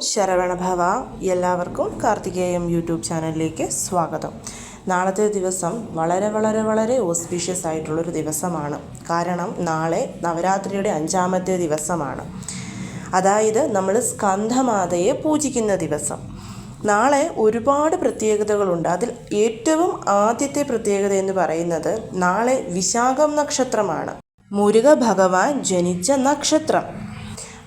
ശരവണഭവ എല്ലാവർക്കും കാർത്തികേയം യൂട്യൂബ് ചാനലിലേക്ക് സ്വാഗതം. നാളത്തെ ദിവസം വളരെ വളരെ വളരെ ഓസ്പീഷ്യസ് ആയിട്ടുള്ളൊരു ദിവസമാണ്. കാരണം നാളെ നവരാത്രിയുടെ അഞ്ചാമത്തെ ദിവസമാണ്. അതായത് നമ്മൾ സ്കന്ധമാതയെ പൂജിക്കുന്ന ദിവസം. നാളെ ഒരുപാട് പ്രത്യേകതകളുണ്ട്. അതിൽ ഏറ്റവും ആദ്യത്തെ പ്രത്യേകത എന്ന് പറയുന്നത് നാളെ വിശാഖം നക്ഷത്രമാണ്. മുരുക ഭഗവാൻ ജനിച്ച നക്ഷത്രം.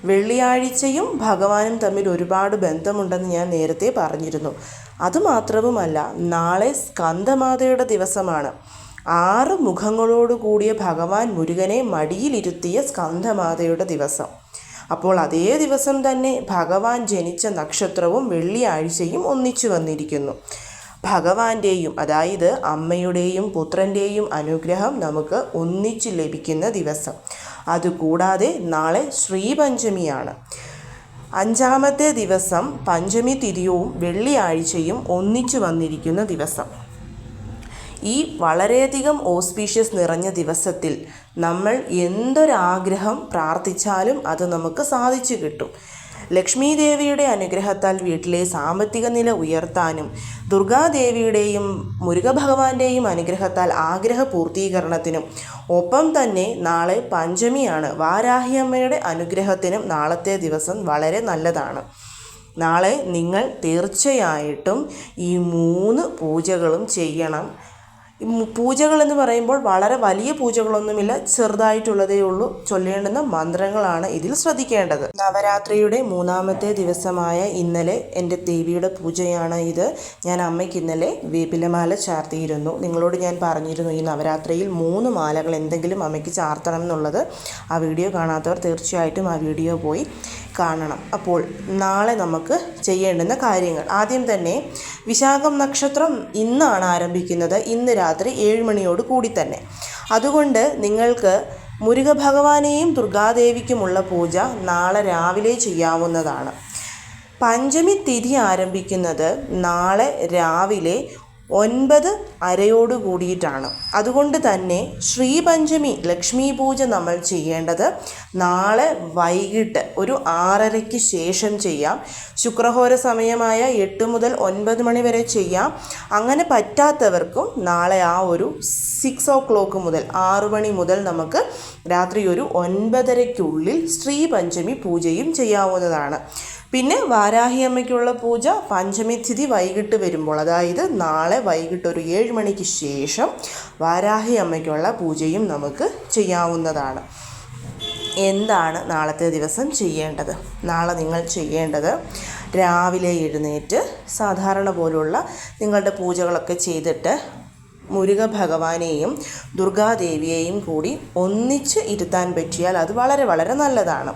വെള്ളിയാഴ്ചയും ഭഗവാനും തമ്മിൽ ഒരുപാട് ബന്ധമുണ്ടെന്ന് ഞാൻ നേരത്തെ പറഞ്ഞിരുന്നു. അതുമാത്രവുമല്ല നാളെ സ്കന്ദമാതയുടെ ദിവസമാണ്. ആറ് മുഖങ്ങളോട് കൂടിയ ഭഗവാൻ മുരുകനെ മടിയിലിരുത്തിയ സ്കന്ധമാതയുടെ ദിവസം. അപ്പോൾ അതേ ദിവസം തന്നെ ഭഗവാൻ ജനിച്ച നക്ഷത്രവും വെള്ളിയാഴ്ചയും ഒന്നിച്ചു വന്നിരിക്കുന്നു. ഭഗവാന്റെയും അതായത് അമ്മയുടെയും പുത്രന്റെയും അനുഗ്രഹം നമുക്ക് ഒന്നിച്ച് ലഭിക്കുന്ന ദിവസം. അതുകൂടാതെ നാളെ ശ്രീപഞ്ചമിയാണ്. അഞ്ചാമത്തെ ദിവസം പഞ്ചമി തിരിയവും വെള്ളിയാഴ്ചയും ഒന്നിച്ചു വന്നിരിക്കുന്ന ദിവസം. ഈ വളരെയധികം ഓസ്പീഷ്യസ് നിറഞ്ഞ ദിവസത്തിൽ നമ്മൾ എന്തൊരാഗ്രഹം പ്രാർത്ഥിച്ചാലും അത് നമുക്ക് സാധിച്ചു കിട്ടും. ലക്ഷ്മി ദേവിയുടെ അനുഗ്രഹത്താൽ വീട്ടിലെ സാമ്പത്തിക നില ഉയർത്താനും ദുർഗാദേവിയുടെയും മുരുകഭഗവാന്റെയും അനുഗ്രഹത്താൽ ആഗ്രഹ പൂർത്തീകരണത്തിനും ഒപ്പം തന്നെ നാളെ പഞ്ചമിയാണ്. വാരാഹിയമ്മയുടെ അനുഗ്രഹത്തിനും നാളത്തെ ദിവസം വളരെ നല്ലതാണ്. നാളെ നിങ്ങൾ തീർച്ചയായിട്ടും ഈ മൂന്ന് പൂജകളും ചെയ്യണം. പൂജകൾ എന്ന് പറയുമ്പോൾ വളരെ വലിയ പൂജകളൊന്നുമില്ല ചെറുതായിട്ടുള്ളതേ ഉള്ളൂ. ചൊല്ലേണ്ടുന്ന മന്ത്രങ്ങളാണ് ഇതിൽ ശ്രദ്ധിക്കേണ്ടത്. നവരാത്രിയുടെ മൂന്നാമത്തെ ദിവസമായ ഇന്നലെ എന്റെ ദേവിയുടെ പൂജയാണ് ഇത്. ഞാൻ അമ്മയ്ക്ക് ഇന്നലെ വേപ്പിലമാല ചാർത്തിയിരുന്നു. നിങ്ങളോട് ഞാൻ പറഞ്ഞിരുന്നു ഈ നവരാത്രിയിൽ മൂന്ന് മാലകൾ എന്തെങ്കിലും അമ്മയ്ക്ക് ചാർത്തണം എന്നുള്ളത്. ആ വീഡിയോ കാണാത്തവർ തീർച്ചയായിട്ടും ആ വീഡിയോ പോയി കാണണം. അപ്പോൾ നാളെ നമുക്ക് ചെയ്യേണ്ടുന്ന കാര്യങ്ങൾ. ആദ്യം തന്നെ വിശാഖം നക്ഷത്രം ഇന്നാണ് ആരംഭിക്കുന്നത്. ഇന്ന് രാത്രി ഏഴ് മണിയോട് കൂടി തന്നെ. അതുകൊണ്ട് നിങ്ങൾക്ക് മുരുക ഭഗവാനെയും ദുർഗാദേവിക്കുമുള്ള പൂജ നാളെ രാവിലെ ചെയ്യാവുന്നതാണ്. പഞ്ചമി തിഥി ആരംഭിക്കുന്നത് നാളെ രാവിലെ ഒൻപത് അരയോട് കൂടിയിട്ടാണ്. അതുകൊണ്ട് തന്നെ ശ്രീപഞ്ചമി ലക്ഷ്മി പൂജ നമ്മൾ ചെയ്യേണ്ടത് നാളെ വൈകിട്ട് ഒരു ആറരയ്ക്ക് ശേഷം ചെയ്യാം. ശുക്രഹോര സമയമായ എട്ട് മുതൽ ഒൻപത് മണി വരെ ചെയ്യാം. അങ്ങനെ പറ്റാത്തവർക്കും നാളെ ആ ഒരു സിക്സ് ഓ ക്ലോക്ക് മുതൽ ആറു മണി മുതൽ നമുക്ക് രാത്രി ഒരു ഒൻപതരയ്ക്കുള്ളിൽ ശ്രീപഞ്ചമി പൂജയും ചെയ്യാവുന്നതാണ്. പിന്നെ വാരാഹി അമ്മയ്ക്കുള്ള പൂജ പഞ്ചമി തിഥി വൈകിട്ട് വരുമ്പോൾ അതായത് നാളെ വൈകിട്ട് ഒരു ഏഴ് മണിക്ക് ശേഷം വാരാഹി അമ്മയ്ക്കുള്ള പൂജയും നമുക്ക് ചെയ്യാവുന്നതാണ്. എന്താണ് നാളത്തെ ദിവസം ചെയ്യേണ്ടത്? നാളെ നിങ്ങൾ ചെയ്യേണ്ടത് രാവിലെ എഴുന്നേറ്റ് സാധാരണ പോലുള്ള നിങ്ങളുടെ പൂജകളൊക്കെ ചെയ്തിട്ട് മുരുക ഭഗവാനെയും ദുർഗാദേവിയെയും കൂടി ഒന്നിച്ച് ഇരുത്താൻ പറ്റിയാൽ അത് വളരെ വളരെ നല്ലതാണ്.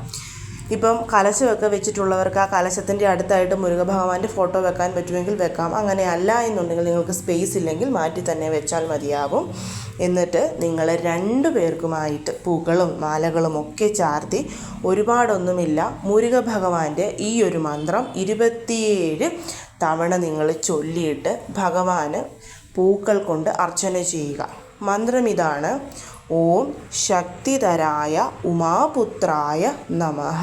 ഇപ്പം കലശമൊക്കെ വെച്ചിട്ടുള്ളവർക്ക് ആ കലശത്തിന്റെ അടുത്തായിട്ട് മുരുകഭഗവാന്റെ ഫോട്ടോ വെക്കാൻ പറ്റുമെങ്കിൽ വെക്കാം. അങ്ങനെ അല്ല എന്നുണ്ടെങ്കിൽ നിങ്ങൾക്ക് സ്പേസ് ഇല്ലെങ്കിൽ മാറ്റി തന്നെ വെച്ചാൽ മതിയാകും. എന്നിട്ട് നിങ്ങൾ രണ്ടു പേർക്കുമായിട്ട് പൂക്കളും മാലകളും ഒക്കെ ചാർത്തി ഒരുപാടൊന്നുമില്ല. മുരുക ഭഗവാന്റെ ഈ ഒരു മന്ത്രം ഇരുപത്തിയേഴ് തവണ നിങ്ങൾ ചൊല്ലിയിട്ട് ഭഗവാന് പൂക്കൾ കൊണ്ട് അർച്ചന ചെയ്യുക. മന്ത്രം ഇതാണ്. ഓം ശക്തിധരായ ഉമാപുത്രായ നമഃ.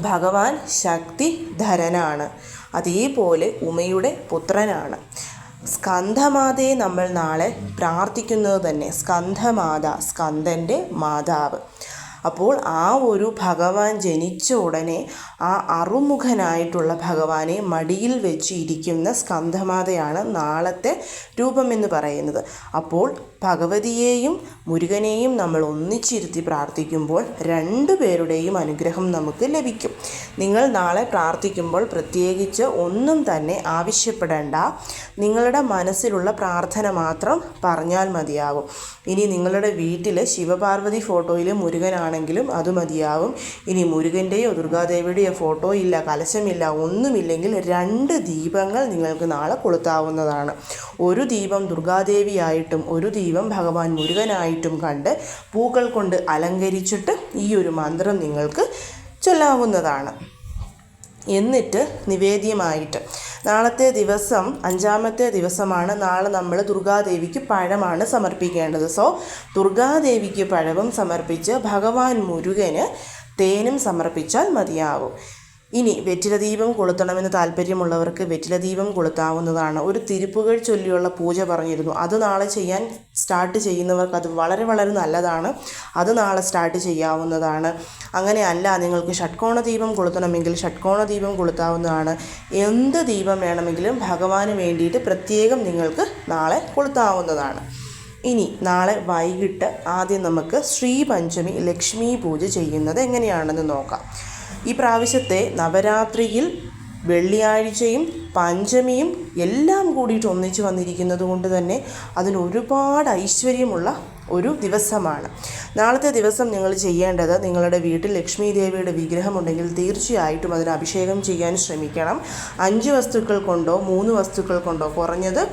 ഭഗവാൻ ശക്തിധരനാണ്. അതേപോലെ ഉമയുടെ പുത്രനാണ്. സ്കന്ധമാതയെ നമ്മൾ നാളെ പ്രാർത്ഥിക്കുന്നത് തന്നെ സ്കന്ധമാത സ്കന്ധന്റെ മാതാവ്. അപ്പോൾ ആ ഒരു ഭഗവാൻ ജനിച്ച ഉടനെ ആ അറുമുഖനായിട്ടുള്ള ഭഗവാനെ മടിയിൽ വെച്ച് ഇരിക്കുന്ന സ്കന്ധമാതയാണ് നാളത്തെ രൂപമെന്ന് പറയുന്നത്. അപ്പോൾ ഭഗവതിയെയും മുരുകനെയും നമ്മൾ ഒന്നിച്ചിരുത്തി പ്രാർത്ഥിക്കുമ്പോൾ രണ്ടു പേരുടെയും അനുഗ്രഹം നമുക്ക് ലഭിക്കും. നിങ്ങൾ നാളെ പ്രാർത്ഥിക്കുമ്പോൾ പ്രത്യേകിച്ച് ഒന്നും തന്നെ ആവശ്യപ്പെടേണ്ട. നിങ്ങളുടെ മനസ്സിലുള്ള പ്രാർത്ഥന മാത്രം പറഞ്ഞാൽ മതിയാകും ഇനി നിങ്ങളുടെ വീട്ടിൽ ശിവപാർവതി ഫോട്ടോയിൽ മുരുകനാണെങ്കിലും അത് മതിയാകും ഇനി മുരുകന്റെയോ ദുർഗാദേവിയുടെയോ ഫോട്ടോ ഇല്ല കലശമില്ല ഒന്നുമില്ലെങ്കിൽ രണ്ട് ദീപങ്ങൾ നിങ്ങൾക്ക് നാളെ കൊളുത്താവുന്നതാണ്. ഒരു ദീപം ദുർഗാദേവിയായിട്ടും ഒരു ദീപം ഭഗവാൻ മുരുകനായിട്ടും കണ്ട് പൂക്കൾ കൊണ്ട് അലങ്കരിച്ചിട്ട് ഈ ഒരു മന്ത്രം നിങ്ങൾക്ക് ചൊല്ലാവുന്നതാണ്. എന്നിട്ട് നിവേദ്യമായിട്ട് നാളത്തെ ദിവസം അഞ്ചാമത്തെ ദിവസമാണ്. നാളെ നമ്മൾ ദുർഗാദേവിക്ക് പഴമാണ് സമർപ്പിക്കേണ്ടത്. സോ ദുർഗാദേവിക്ക് പഴവും സമർപ്പിച്ച് ഭഗവാൻ മുരുകന് തേനും സമർപ്പിച്ചാൽ മതിയാവും. ഇനി വെറ്റിലദീപം കൊളുത്തണമെന്ന് താല്പര്യമുള്ളവർക്ക് വെറ്റിലദീപം കൊളുത്താവുന്നതാണ്. ഒരു തിരുപ്പുകൾ ചൊല്ലിയുള്ള പൂജ പറഞ്ഞിരുന്നു. അത് നാളെ ചെയ്യാൻ സ്റ്റാർട്ട് ചെയ്യുന്നവർക്ക് അത് വളരെ വളരെ നല്ലതാണ്. അത് നാളെ സ്റ്റാർട്ട് ചെയ്യാവുന്നതാണ്. അങ്ങനെയല്ല നിങ്ങൾക്ക് ഷട്കോണ ദീപം കൊളുത്തണമെങ്കിൽ ഷട്കോണ ദീപം കൊളുത്താവുന്നതാണ്. എന്ത് ദീപം വേണമെങ്കിലും ഭഗവാന് വേണ്ടിയിട്ട് പ്രത്യേകം നിങ്ങൾക്ക് നാളെ കൊളുത്താവുന്നതാണ്. ഇനി നാളെ വൈകിട്ട് ആദ്യം നമുക്ക് ശ്രീപഞ്ചമി ലക്ഷ്മി പൂജ ചെയ്യുന്നത് എങ്ങനെയാണെന്ന് നോക്കാം. ഈ പ്രാവശ്യത്തെ നവരാത്രിയിൽ വെള്ളിയാഴ്ചയും പഞ്ചമിയും എല്ലാം കൂടിയിട്ട് ഒന്നിച്ച് വന്നിരിക്കുന്നത് കൊണ്ട് തന്നെ അതിന് ഒരുപാട് ഐശ്വര്യമുള്ള ഒരു ദിവസമാണ്. നാളത്തെ ദിവസം നിങ്ങൾ ചെയ്യേണ്ടത് നിങ്ങളുടെ വീട്ടിൽ ലക്ഷ്മി ദേവിയുടെ വിഗ്രഹമുണ്ടെങ്കിൽ തീർച്ചയായിട്ടും അതിന് അഭിഷേകം ചെയ്യാൻ ശ്രമിക്കണം. അഞ്ച് വസ്തുക്കൾ കൊണ്ടോ മൂന്ന് വസ്തുക്കൾ കൊണ്ടോ കുറഞ്ഞത്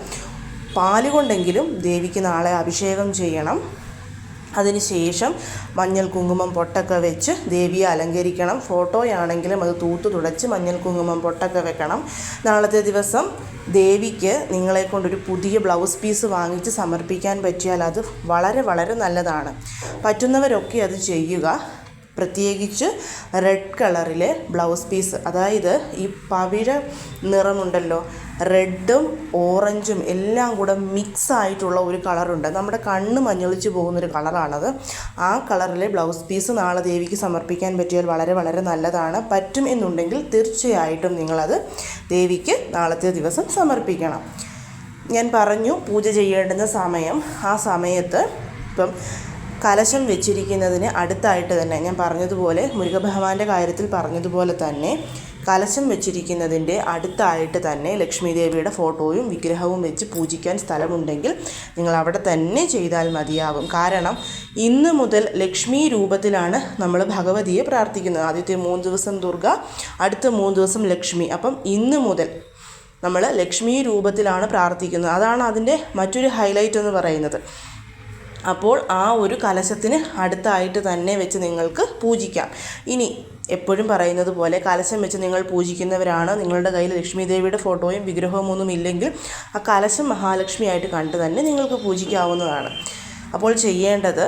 പാൽ കൊണ്ടെങ്കിലും ദേവിക്ക് നാളെ അഭിഷേകം ചെയ്യണം. അതിനുശേഷം മഞ്ഞൾ കുങ്കുമം പൊട്ടൊക്കെ വെച്ച് ദേവിയെ അലങ്കരിക്കണം. ഫോട്ടോയാണെങ്കിലും അത് തൂത്ത് തുടച്ച് മഞ്ഞൾ കുങ്കുമം പൊട്ടൊക്കെ വെക്കണം. നാളത്തെ ദിവസം ദേവിക്ക് നിങ്ങളെ കൊണ്ടൊരു പുതിയ ബ്ലൗസ് പീസ് വാങ്ങിച്ച് സമർപ്പിക്കാൻ പറ്റിയാൽ അത് വളരെ വളരെ നല്ലതാണ്. പറ്റുന്നവരൊക്കെ അത് ചെയ്യുക. പ്രത്യേകിച്ച് റെഡ് കളറിലെ ബ്ലൗസ് പീസ് അതായത് ഈ പവിഴ നിറമുണ്ടല്ലോ റെഡും ഓറഞ്ചും എല്ലാം കൂടെ മിക്സ് ആയിട്ടുള്ള ഒരു കളറുണ്ട് നമ്മുടെ കണ്ണ് മഞ്ഞളിച്ച് പോകുന്നൊരു കളറാണത് ആ കളറിലെ ബ്ലൗസ് പീസ് നാളെ ദേവിക്ക് സമർപ്പിക്കാൻ പറ്റിയാൽ വളരെ വളരെ നല്ലതാണ്. പറ്റും എന്നുണ്ടെങ്കിൽ തീർച്ചയായിട്ടും നിങ്ങളത് ദേവിക്ക് നാളത്തെ ദിവസം സമർപ്പിക്കണം. ഞാൻ പറഞ്ഞു പൂജ ചെയ്യേണ്ടുന്ന സമയം. ആ സമയത്ത് ഇപ്പം കലശം വെച്ചിരിക്കുന്നതിന് അടുത്തായിട്ട് തന്നെ ഞാൻ പറഞ്ഞതുപോലെ മുരുകഭഗവാന്റെ കാര്യത്തിൽ പറഞ്ഞതുപോലെ തന്നെ കലശം വെച്ചിരിക്കുന്നതിന്റെ അടുത്തായിട്ട് തന്നെ ലക്ഷ്മി ദേവിയുടെ ഫോട്ടോയും വിഗ്രഹവും വെച്ച് പൂജിക്കാൻ സ്ഥലമുണ്ടെങ്കിൽ നിങ്ങൾ അവിടെ തന്നെ ചെയ്താൽ മതിയാകും കാരണം ഇന്ന് മുതൽ ലക്ഷ്മി രൂപത്തിലാണ് നമ്മൾ ഭഗവതിയെ പ്രാർത്ഥിക്കുന്നത്. ആദ്യത്തെ മൂന്ന് ദിവസം ദുർഗ അടുത്ത മൂന്ന് ദിവസം ലക്ഷ്മി. അപ്പം ഇന്ന് മുതൽ നമ്മൾ ലക്ഷ്മി രൂപത്തിലാണ് പ്രാർത്ഥിക്കുന്നത്. അതാണ് അതിന്റെ മറ്റൊരു ഹൈലൈറ്റ് എന്ന് പറയുന്നത്. അപ്പോൾ ആ ഒരു കലശത്തിന് അടുത്തായിട്ട് തന്നെ വെച്ച് നിങ്ങൾക്ക് പൂജിക്കാം. ഇനി എപ്പോഴും പറയുന്നത് പോലെ കലശം വെച്ച് നിങ്ങൾ പൂജിക്കുന്നവരാണ്. നിങ്ങളുടെ കയ്യിൽ ലക്ഷ്മി ദേവിയുടെ ഫോട്ടോയും വിഗ്രഹവും ഒന്നും ഇല്ലെങ്കിൽ ആ കലശം മഹാലക്ഷ്മിയായിട്ട് കണ്ട് തന്നെ നിങ്ങൾക്ക് പൂജിക്കാവുന്നതാണ്. അപ്പോൾ ചെയ്യേണ്ടത്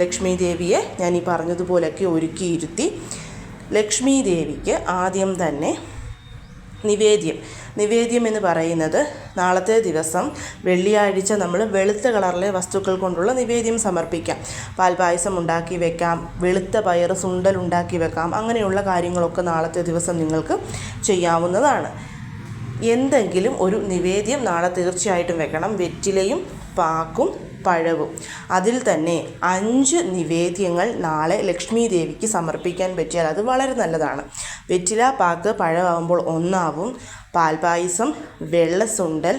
ലക്ഷ്മി ദേവിയെ ഞാൻ ഈ പറഞ്ഞതുപോലെയൊക്കെ ഒരുക്കിയിരുത്തി. ലക്ഷ്മി ദേവിക്ക് ആദ്യം തന്നെ നിവേദ്യം. നിവേദ്യം എന്ന് പറയുന്നത് നാളത്തെ ദിവസം വെള്ളിയാഴ്ച നമ്മൾ വെളുത്ത കളറിലെ വസ്തുക്കൾ കൊണ്ടുള്ള നിവേദ്യം സമർപ്പിക്കാം. പാൽപായസം ഉണ്ടാക്കി വെക്കാം വെളുത്ത പയർ സുണ്ടൽ ഉണ്ടാക്കി വെക്കാം അങ്ങനെയുള്ള കാര്യങ്ങളൊക്കെ നാളത്തെ ദിവസം നിങ്ങൾക്ക് ചെയ്യാവുന്നതാണ്. എന്തെങ്കിലും ഒരു നിവേദ്യം നാളെ തീർച്ചയായിട്ടും വെക്കണം. വെറ്റിലയും പാക്കും പഴവും. അതിൽ തന്നെ അഞ്ച് നിവേദ്യങ്ങൾ നാളെ ലക്ഷ്മി ദേവിക്ക് സമർപ്പിക്കാൻ പറ്റിയാൽ അത് വളരെ നല്ലതാണ്. വെറ്റില പാക്ക് പഴമാകുമ്പോൾ ഒന്നാവും. പാൽപായസം വെള്ളസുണ്ടൽ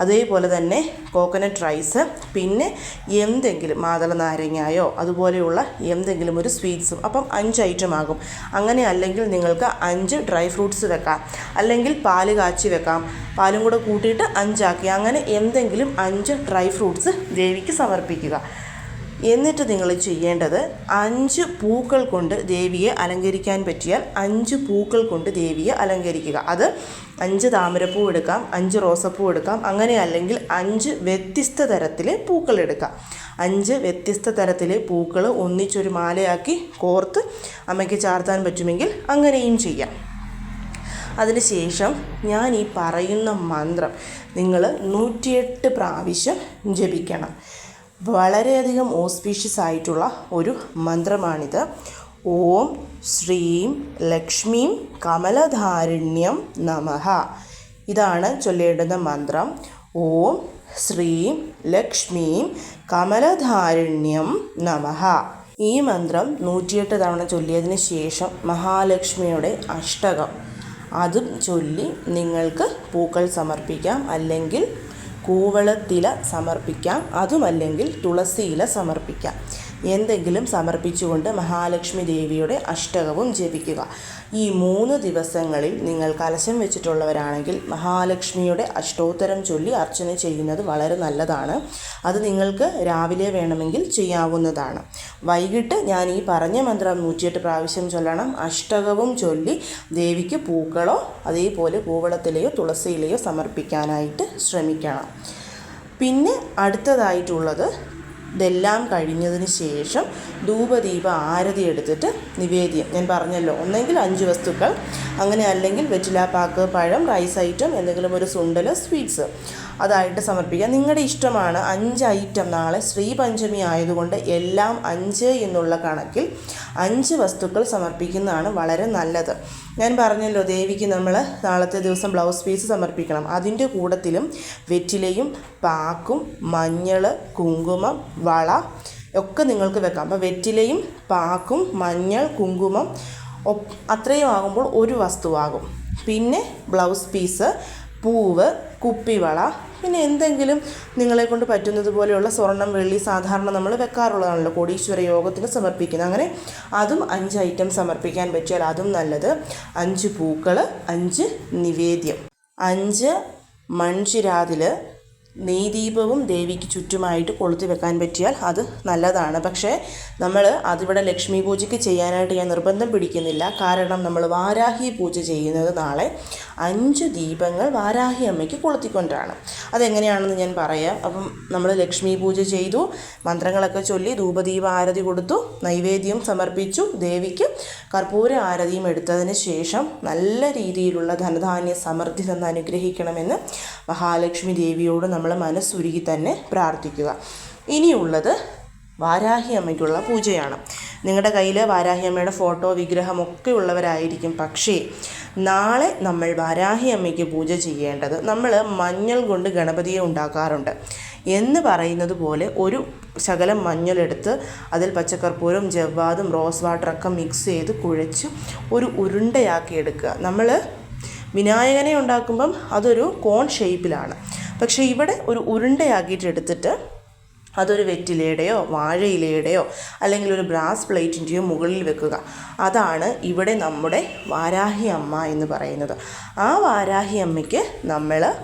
അതേപോലെ തന്നെ കോക്കനട്ട് റൈസ് പിന്നെ എന്തെങ്കിലും മാതള നാരങ്ങയോ അതുപോലെയുള്ള എന്തെങ്കിലും ഒരു സ്വീറ്റ്സും അപ്പം അഞ്ച് ഐറ്റം ആകും. അങ്ങനെ അല്ലെങ്കിൽ നിങ്ങൾക്ക് അഞ്ച് ഡ്രൈ ഫ്രൂട്ട്സ് വെക്കാം. അല്ലെങ്കിൽ പാൽ കാച്ചി വെക്കാം. പാലും കൂടെ കൂട്ടിയിട്ട് അഞ്ചാക്കി. അങ്ങനെ എന്തെങ്കിലും അഞ്ച് ഡ്രൈ ഫ്രൂട്ട്സ് ദേവിക്ക് സമർപ്പിക്കുക. എന്നിട്ട് നിങ്ങൾ ചെയ്യേണ്ടത് അഞ്ച് പൂക്കൾ കൊണ്ട് ദേവിയെ അലങ്കരിക്കാൻ പറ്റിയാൽ അഞ്ച് പൂക്കൾ കൊണ്ട് ദേവിയെ അലങ്കരിക്കുക. അത് അഞ്ച് താമരപ്പൂ എടുക്കാം അഞ്ച് റോസപ്പൂ എടുക്കാം അങ്ങനെ അല്ലെങ്കിൽ അഞ്ച് വ്യത്യസ്ത തരത്തിലെ പൂക്കൾ എടുക്കാം. അഞ്ച് വ്യത്യസ്ത തരത്തിലെ പൂക്കൾ ഒന്നിച്ചൊരു മാലയാക്കി കോർത്ത് അമ്മയ്ക്ക് ചാർത്താൻ പറ്റുമെങ്കിൽ അങ്ങനെയും ചെയ്യാം. അതിനുശേഷം ഞാൻ ഈ പറയുന്ന മന്ത്രം നിങ്ങൾ നൂറ്റിയെട്ട് പ്രാവശ്യം ജപിക്കണം. വളരെയധികം ഓസ്പീഷ്യസ് ആയിട്ടുള്ള ഒരു മന്ത്രമാണിത്. ഓം ശ്രീം ലക്ഷ്മീം കമലധാരുണ്യം നമഹ ഇതാണ് ചൊല്ലേണ്ടുന്ന മന്ത്രം. ഓം ശ്രീം ലക്ഷ്മീം കമലധാരുണ്യം നമഹ ഈ മന്ത്രം നൂറ്റിയെട്ട് തവണ ചൊല്ലിയതിന് ശേഷം മഹാലക്ഷ്മിയുടെ അഷ്ടകം. അതും ചൊല്ലി നിങ്ങൾക്ക് പൂക്കൾ സമർപ്പിക്കാം. അല്ലെങ്കിൽ കൂവളത്തില സമർപ്പിക്കാം. അതുമല്ലെങ്കിൽ തുളസിയില സമർപ്പിക്കാം. എന്തെങ്കിലും സമർപ്പിച്ചുകൊണ്ട് മഹാലക്ഷ്മി ദേവിയുടെ അഷ്ടകവും ജപിക്കുക. ഈ മൂന്ന് ദിവസങ്ങളിൽ നിങ്ങൾ കലശം വെച്ചിട്ടുള്ളവരാണെങ്കിൽ മഹാലക്ഷ്മിയുടെ അഷ്ടോത്തരം ചൊല്ലി അർച്ചന ചെയ്യുന്നത് വളരെ നല്ലതാണ്. അത് നിങ്ങൾക്ക് രാവിലെ വേണമെങ്കിൽ ചെയ്യാവുന്നതാണ്. വൈകിട്ട് ഞാൻ ഈ പറഞ്ഞ മന്ത്രം നൂറ്റിയെട്ട് പ്രാവശ്യം ചൊല്ലണം. അഷ്ടകവും ചൊല്ലി ദേവിക്ക് പൂക്കളോ അതേപോലെ കൂവളത്തിലെയോ തുളസിയിലെയോ സമർപ്പിക്കാനായിട്ട് ശ്രമിക്കണം. പിന്നെ അടുത്തതായിട്ടുള്ളത് ഇതെല്ലാം കഴിഞ്ഞതിന് ശേഷം ധൂപദീപ ആരതി എടുത്തിട്ട് നിവേദ്യം. ഞാൻ പറഞ്ഞല്ലോ ഒന്നെങ്കിൽ അഞ്ച് വസ്തുക്കൾ അങ്ങനെ അല്ലെങ്കിൽ വെറ്റിലാപ്പാക്ക് പാക്ക് പഴം റൈസ് ഐറ്റം എന്തെങ്കിലും ഒരു സുണ്ടൽ സ്വീറ്റ്സ് അതായിട്ട് സമർപ്പിക്കുക നിങ്ങളുടെ ഇഷ്ടമാണ് അഞ്ച് ഐറ്റം നാളെ ശ്രീപഞ്ചമി ആയതുകൊണ്ട് എല്ലാം അഞ്ച് എന്നുള്ള കണക്കിൽ അഞ്ച് വസ്തുക്കൾ സമർപ്പിക്കുന്നതാണ് വളരെ നല്ലത്. ഞാൻ പറഞ്ഞല്ലോ ദേവിക്ക് നമ്മൾ നാളത്തെ ദിവസം ബ്ലൗസ് പീസ് സമർപ്പിക്കണം. അതിന്റെ കൂടത്തിലും വെറ്റിലയും പാക്കും മഞ്ഞൾ കുങ്കുമം വള ഒക്കെ നിങ്ങൾക്ക് വെക്കാം. അപ്പോൾ വെറ്റിലയും പാക്കും മഞ്ഞൾ കുങ്കുമം അത്രയും ആകുമ്പോൾ ഒരു വസ്തുവാകും. പിന്നെ ബ്ലൗസ് പീസ് പൂവ് കുപ്പിവള പിന്നെ എന്തെങ്കിലും നിങ്ങളെ കൊണ്ട് പറ്റുന്നത് പോലെയുള്ള സ്വർണം വെള്ളി സാധാരണ നമ്മൾ വെക്കാറുള്ളതാണല്ലോ കോടീശ്വര യോഗത്തിന് സമർപ്പിക്കുന്നത് അങ്ങനെ അതും അഞ്ച് ഐറ്റം സമർപ്പിക്കാൻ പറ്റിയാൽ അതും നല്ലത്. അഞ്ച് പൂക്കൾ അഞ്ച് നിവേദ്യം. അഞ്ച് മൺചിരാതിൽ നെയ്ദീപവും ദേവിക്ക് ചുറ്റുമായിട്ട് കൊളുത്തി വെക്കാൻ പറ്റിയാൽ അത് നല്ലതാണ്. പക്ഷേ നമ്മൾ അതിവിടെ ലക്ഷ്മി പൂജയ്ക്ക് ചെയ്യാനായിട്ട് ഞാൻ നിർബന്ധം പിടിക്കുന്നില്ല. കാരണം നമ്മൾ വാരാഹി പൂജ ചെയ്യുന്നത് നാളെ അഞ്ച് ദീപങ്ങൾ വാരാഹി അമ്മയ്ക്ക് കൊളുത്തിക്കൊണ്ടാണ്. അതെങ്ങനെയാണെന്ന് ഞാൻ പറയാം. അപ്പം നമ്മൾ ലക്ഷ്മി പൂജ ചെയ്തു. മന്ത്രങ്ങളൊക്കെ ചൊല്ലി ധൂപദീപ ആരതി കൊടുത്തു. നൈവേദ്യം സമർപ്പിച്ചു. ദേവിക്ക് കർപ്പൂര ആരതിയും എടുത്തതിന് ശേഷം നല്ല രീതിയിലുള്ള ധനധാന്യ സമൃദ്ധി തന്ന് അനുഗ്രഹിക്കണമെന്ന് മഹാലക്ഷ്മി ദേവിയോട് നമ്മൾ മനസ്സുരുകി തന്നെ പ്രാർത്ഥിക്കുക. ഇനിയുള്ളത് വാരാഹി അമ്മയ്ക്കുള്ള പൂജയാണ്. നിങ്ങളുടെ കയ്യിൽ വാരാഹിയമ്മയുടെ ഫോട്ടോ വിഗ്രഹം ഒക്കെ ഉള്ളവരായിരിക്കും. പക്ഷേ നാളെ നമ്മൾ വാരാഹിയമ്മയ്ക്ക് പൂജ ചെയ്യേണ്ടത് നമ്മൾ മഞ്ഞൾ കൊണ്ട് ഗണപതിയെ ഉണ്ടാക്കാറുണ്ട്. എന്ന് പറയുന്നത് പോലെ ഒരു ശകലം മഞ്ഞളെടുത്ത് അതിൽ പച്ചക്കർപ്പൂരം ജവ്വാദും റോസ് വാട്ടറൊക്കെ മിക്സ് ചെയ്ത് കുഴച്ച് ഒരു ഉരുണ്ടയാക്കി എടുക്കുക. നമ്മൾ വിനായകനെ ഉണ്ടാക്കുമ്പം അതൊരു കോൺ ഷേപ്പിലാണ്. പക്ഷേ ഇവിടെ ഒരു ഉരുണ്ടയാക്കിയിട്ട് എടുത്തിട്ട് അതൊരു വെറ്റിലയുടെയോ വാഴയിലയുടെയോ അല്ലെങ്കിൽ ഒരു ബ്രാസ് പ്ലേറ്റിന്റെയോ മുകളിൽ വെക്കുക. അതാണ് ഇവിടെ നമ്മുടെ വാരാഹി അമ്മ എന്ന് പറയുന്നത്. ആ വാരാഹി അമ്മയ്ക്ക് നമ്മൾ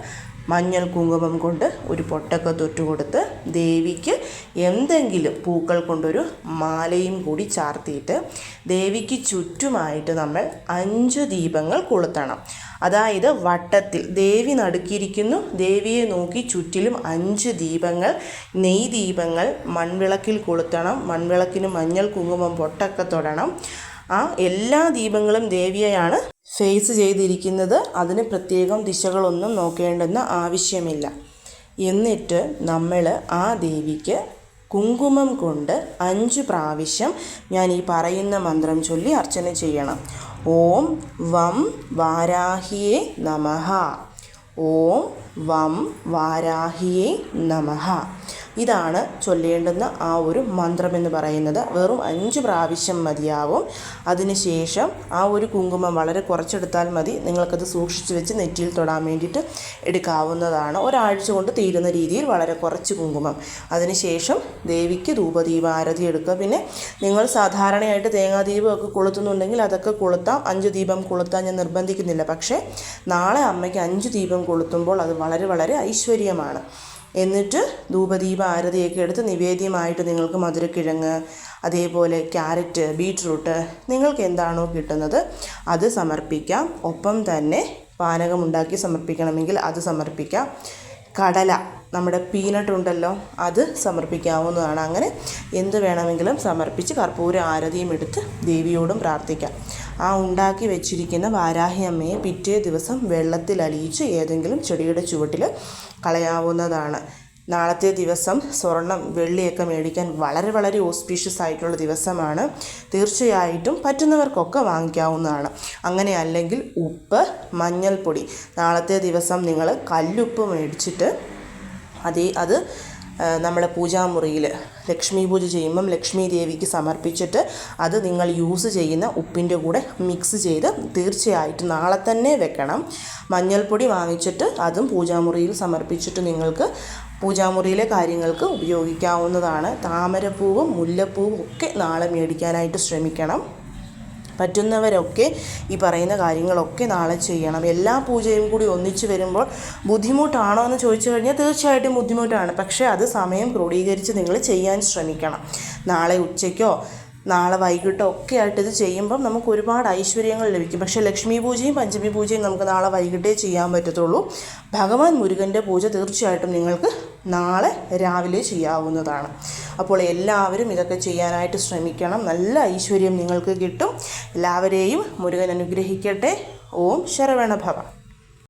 മഞ്ഞൾ കുങ്കുമം കൊണ്ട് ഒരു പൊട്ടൊക്കെ തൊട്ട് കൊടുത്ത് ദേവിക്ക് എന്തെങ്കിലും പൂക്കൾ കൊണ്ടൊരു മാലയും കൂടി ചാർത്തിയിട്ട് ദേവിക്ക് ചുറ്റുമായിട്ട് നമ്മൾ അഞ്ച് ദീപങ്ങൾ കൊളുത്തണം. അതായത് വട്ടത്തിൽ ദേവി നടുക്കിയിരിക്കുന്നു ദേവിയെ നോക്കി ചുറ്റിലും അഞ്ച് ദീപങ്ങൾ നെയ് ദീപങ്ങൾ മൺവിളക്കിൽ കൊളുത്തണം മൺവിളക്കിന് മഞ്ഞൾ കുങ്കുമം പൊട്ടൊക്കെ തൊടണം. ആ എല്ലാ ദീപങ്ങളും ദേവിയെയാണ് ഫേസ് ചെയ്തിരിക്കുന്നത്. അതിന് പ്രത്യേകം ദിശകളൊന്നും നോക്കേണ്ടെന്ന് ആവശ്യമില്ല. എന്നിട്ട് നമ്മൾ ആ ദേവിക്ക് കുങ്കുമം കൊണ്ട് അഞ്ച് പ്രാവശ്യം ഞാൻ ഈ പറയുന്ന മന്ത്രം ചൊല്ലി അർച്ചന ചെയ്യണം. ഓം വം വാരാഹിയേ നമഹ. ഓം വം വാരാഹിയേ നമഃ ഇതാണ് ചൊല്ലേണ്ടുന്ന ആ ഒരു മന്ത്രമെന്ന് പറയുന്നത്. വെറും അഞ്ച് പ്രാവശ്യം മതിയാവും. അതിനുശേഷം ആ ഒരു കുങ്കുമം വളരെ കുറച്ചെടുത്താൽ മതി. നിങ്ങൾക്കത് സൂക്ഷിച്ച് വെച്ച് നെറ്റിയിൽ തൊടാൻ വേണ്ടിയിട്ട് എടുക്കാവുന്നതാണ്. ഒരാഴ്ച കൊണ്ട് തീരുന്ന രീതിയിൽ വളരെ കുറച്ച് കുങ്കുമം. അതിനുശേഷം ദേവിക്ക് ധൂപദീപാരതി എടുക്കുക. പിന്നെ നിങ്ങൾ സാധാരണയായിട്ട് തേങ്ങാദീപമൊക്കെ കൊളുത്തുന്നുണ്ടെങ്കിൽ അതൊക്കെ കൊളുത്താം. അഞ്ച് ദീപം കൊളുത്താൻ ഞാൻ നിർബന്ധിക്കുന്നില്ല. പക്ഷേ നാളെ അമ്മയ്ക്ക് അഞ്ച് ദീപം കൊളുത്തുമ്പോൾ അത് വളരെ വളരെ ഐശ്വര്യമാണ്. എന്നിട്ട് ധൂപദീപ ആരതിയൊക്കെ എടുത്ത് നിവേദ്യമായിട്ട് നിങ്ങൾക്ക് മധുരക്കിഴങ്ങ് അതേപോലെ ക്യാരറ്റ് ബീട്രൂട്ട് നിങ്ങൾക്ക് എന്താണോ കിട്ടുന്നത് അത് സമർപ്പിക്കാം. ഒപ്പം തന്നെ പാനകം ഉണ്ടാക്കി സമർപ്പിക്കണമെങ്കിൽ അത് സമർപ്പിക്കാം. കടല നമ്മുടെ പീനട്ട് ഉണ്ടല്ലോ അത് സമർപ്പിക്കാവുന്നതാണ്. അങ്ങനെ എന്ത് വേണമെങ്കിലും സമർപ്പിച്ച് കർപ്പൂര ആരതിയും എടുത്ത് ദേവിയോടും പ്രാർത്ഥിക്കാം. ആ ഉണ്ടാക്കി വെച്ചിരിക്കുന്ന വാരാഹി അമ്മയെ പിറ്റേ ദിവസം വെള്ളത്തിൽ അലിയിച്ച് ഏതെങ്കിലും ചെടിയുടെ ചുവട്ടിൽ കളയാവുന്നതാണ്. നാളത്തെ ദിവസം സ്വർണം വെള്ളിയൊക്കെ മേടിക്കാൻ വളരെ വളരെ ഓസ്പീഷ്യസ് ആയിട്ടുള്ള ദിവസമാണ്. തീർച്ചയായിട്ടും പറ്റുന്നവർക്കൊക്കെ വാങ്ങിക്കാവുന്നതാണ്. അങ്ങനെ അല്ലെങ്കിൽ ഉപ്പ് മഞ്ഞൾപ്പൊടി. നാളത്തെ ദിവസം നിങ്ങൾ കല്ലുപ്പ് മേടിച്ചിട്ട് അതേ അത് നമ്മുടെ പൂജാമുറിയിൽ ലക്ഷ്മി പൂജ ചെയ്യുമ്പം ലക്ഷ്മി ദേവിക്ക് സമർപ്പിച്ചിട്ട് അത് നിങ്ങൾ യൂസ് ചെയ്യുന്ന ഉപ്പിന്റെ കൂടെ മിക്സ് ചെയ്ത് തീർച്ചയായിട്ടും നാളെ തന്നെ വെക്കണം. മഞ്ഞൾപ്പൊടി വാങ്ങിച്ചിട്ട് അതും പൂജാമുറിയിൽ സമർപ്പിച്ചിട്ട് നിങ്ങൾക്ക് പൂജാമുറിയിലെ കാര്യങ്ങൾക്ക് ഉപയോഗിക്കാവുന്നതാണ്. താമരപ്പൂവും മുല്ലപ്പൂവും ഒക്കെ നാളെ മേടിക്കാനായിട്ട് ശ്രമിക്കണം. പറ്റുന്നവരൊക്കെ ഈ പറയുന്ന കാര്യങ്ങളൊക്കെ നാളെ ചെയ്യണം. എല്ലാ പൂജയും കൂടി ഒന്നിച്ച് വരുമ്പോൾ ബുദ്ധിമുട്ടാണോ എന്ന് ചോദിച്ചു കഴിഞ്ഞാൽ തീർച്ചയായിട്ടും ബുദ്ധിമുട്ടാണ്. പക്ഷേ അത് സമയം ക്രോഡീകരിച്ച് നിങ്ങൾ ചെയ്യാൻ ശ്രമിക്കണം. നാളെ ഉച്ചയ്ക്കോ നാളെ വൈകിട്ടോ ഒക്കെ ആയിട്ട് ഇത് ചെയ്യുമ്പം നമുക്ക് ഒരുപാട് ഐശ്വര്യങ്ങൾ ലഭിക്കും. പക്ഷേ ലക്ഷ്മി പൂജയും പഞ്ചമി പൂജയും നമുക്ക് നാളെ വൈകിട്ടേ ചെയ്യാൻ പറ്റത്തുള്ളൂ. ഭഗവാൻ മുരുകന്റെ പൂജ തീർച്ചയായിട്ടും നിങ്ങൾക്ക് നാളെ രാവിലെ ചെയ്യാവുന്നതാണ്. അപ്പോൾ എല്ലാവരും ഇതൊക്കെ ചെയ്യാനായിട്ട് ശ്രമിക്കണം. നല്ല ഐശ്വര്യം നിങ്ങൾക്ക് കിട്ടും. എല്ലാവരെയും മുരുകൻ അനുഗ്രഹിക്കട്ടെ. ഓം ശരവണ ഭവ